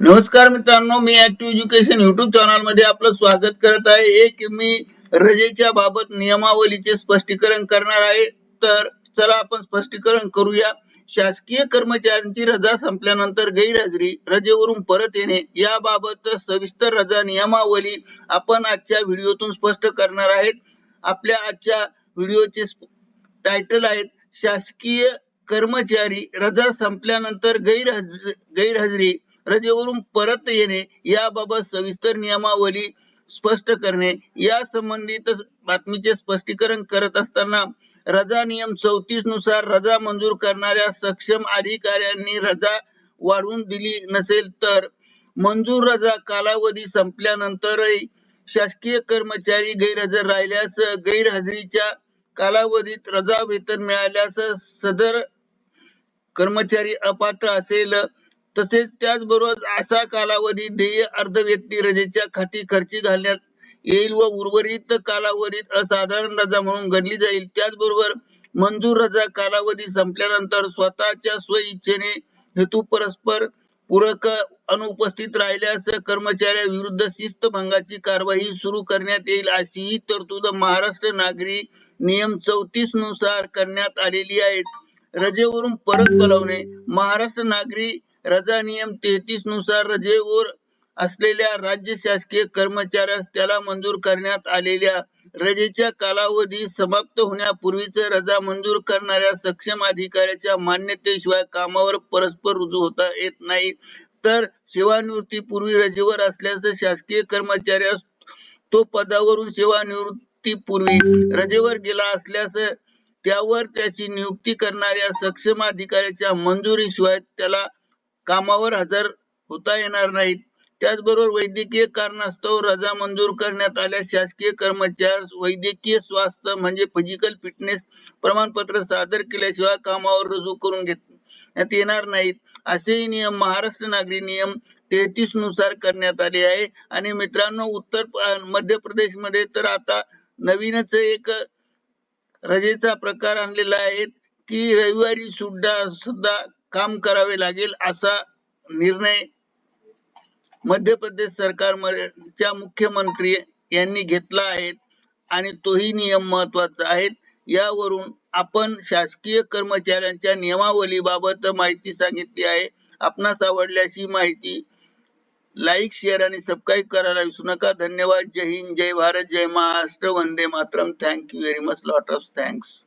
नमस्कार मित्रांनो मी ऍक्टिव्ह एज्युकेशन युट्यूब चॅनलमध्ये आपलं स्वागत करत आहे. एक मी रजेच्या बाबत नियमावलीचे स्पष्टीकरण करणार आहे. तर चला आपण स्पष्टीकरण करूया. शासकीय कर्मचाऱ्यांची रजा संपल्यानंतर गैरहजेरी रजेवरून परत येणे याबाबत सविस्तर रजा नियमावली आपण आजच्या व्हिडिओतून स्पष्ट करणार आहेत. आपल्या आजच्या व्हिडिओचे टायटल आहेत शासकीय कर्मचारी रजा संपल्यानंतर गैरहज गैरहजेरी रजेवरून परत येणे याबाबत सविस्तर नियमावली स्पष्ट करणे या संबंधित बातमीचे स्पष्टीकरण करत असताना रजा नियम चौतीसनुसार रजा मंजूर करणाऱ्या सक्षम अधिकाऱ्यांनी रजा वाढवून दिली नसेल तर मंजूर रजा कालावधी संपल्यानंतरही शासकीय कर्मचारी गैरहजर राहिल्यास गैरहजेरीच्या कालावधीत रजा वेतन मिळाल्यास सदर कर्मचारी अपात्र असेल. तसेच त्याचबरोबर असा कालावधी देय अर्धवेतनी रजेच्या खाती खर्ची घालण्यात येईल व उर्वरित कालावधीत असाधारण रजा म्हणून गणली जाईल. त्याचबरोबर मंजूर रजा कालावधी संपल्यानंतर स्वतःच्या स्वइच्छेने हेतू परस्पर पूरक अनुपस्थित राहिल्यास कर्मचाऱ्या कर्मचाऱ्याविरुद्ध शिस्तभंगाची कारवाई सुरू करण्यात येईल अशी ही तरतूद महाराष्ट्र नागरी नियम चौतीसनुसार करण्यात आलेली आहे. रजेवरून परत बोलावणे महाराष्ट्र नागरी रजा नियम तेहतीसनुसार रजेवर असलेल्या राज्य शासकीय कर्मचाऱ्यास त्याला मंजूर करण्यात आलेल्या रजेच्या कालावधी समाप्त होण्यापूर्वीच रजा मंजूर करणाऱ्या सक्षम अधिकाऱ्याच्या मान्यतेशिवाय कामावर परस्पर रुजू होता येत नाही. तर सेवानिवृत्तीपूर्वी रजेवर असल्यास शासकीय कर्मचाऱ्यास तो पदावरून सेवानिवृत्तीपूर्वी रजेवर गेला असल्यास त्यावर त्याची नियुक्ती करणाऱ्या सक्षम अधिकाऱ्याच्या मंजुरीशिवाय त्याला कामावर हजर होता येणार नाहीत. त्याचबरोबर वैद्यकीय कारणास्तव रजा मंजूर करण्यात आल्या. शासकीय कर्मचाऱ्यास वैद्यकीय स्वास्थ्य म्हणजे फिजिकल फिटनेस प्रमाणपत्र सादर केल्याशिवाय कामावर रुजू करून घेण्यात येणार नाहीत. असेही नियम महाराष्ट्र नागरी नियम तेहतीसनुसार करण्यात आले आहे. आणि मित्रांनो उत्तर मध्य प्रदेशमध्ये तर आता नवीनच एक रजेचा प्रकार आणलेला आहे की रविवारी सुद्धा सुद्धा काम करावे लागेल असा निर्णय मध्य प्रदेश सरकारच्या मुख्यमंत्री यांनी घेतला आहे आणि तोही नियम महत्त्वाचा आहे. यावरून आपण शासकीय कर्मचाऱ्यांच्या नियमावली बाबत माहिती सांगितली आहे. आपणास आवडल्याची माहिती लाईक शेअर आणि सबस्क्राईब करायला विसरू नका. धन्यवाद. जय हिंद. जय भारत. जय महाराष्ट्र. वंदे Mataram. Thank you very much lot of thanks